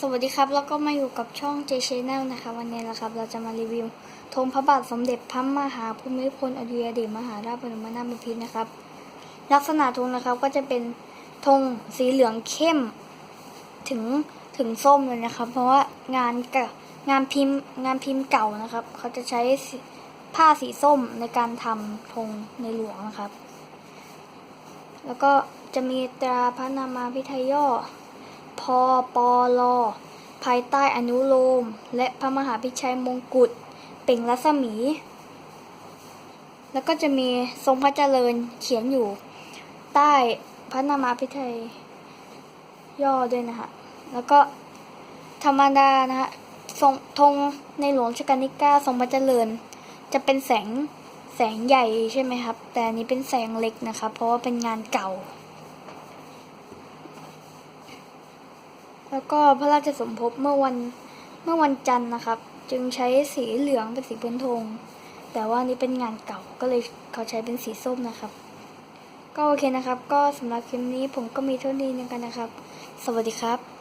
สวัสดีครับ แล้วก็มาอยู่กับช่อง J Channel นะคะ วันนี้นะครับ เราจะมารีวิวธงพระบาทสมเด็จพระมหาภูมิพลอดุลยเดชมหาราชบรมนาถบพิตรนะครับ ลักษณะธงนะครับก็จะเป็นธงสีเหลืองเข้มถึงถึงส้มเลยนะครับ เพราะว่างานกับงานพิมพ์งานพิมพ์เก่านะครับ เขาจะใช้ผ้าสีส้มในการทำธงในหลวงนะครับ แล้วก็จะมีตราพระนามาพิทยย่อ พปลภายใต้อนุโลม และพระมหาพิชัยมงกุฎเป่งรัศมี แล้วก็จะมีทรงพระเจริญเขียนอยู่ ใต้พระนามาพิไทยย่อด้วยนะคะแล้วก็ธรรมดานะคะทรงธงในหลวงชกาลที่เก้าทรงพระเจริญ จะเป็นแสงแสงใหญ่ใช่ไหมครับ แต่อันนี้เป็นแสงเล็กนะครับเพราะว่าเป็นงานเก่า แล้วก็พระราชสมภพเมื่อวันเมื่อวันจันทร์นะครับ จึงใช้สีเหลืองเป็นสีพื้นธงแต่ว่านี่เป็นงานเก่าก็เลยเขาใช้เป็นสีส้มนะครับ ก็โอเคนะครับ ก็สำหรับคลิปนี้ผมก็มีเท่านี้นกันนะครับ สวัสดีครับ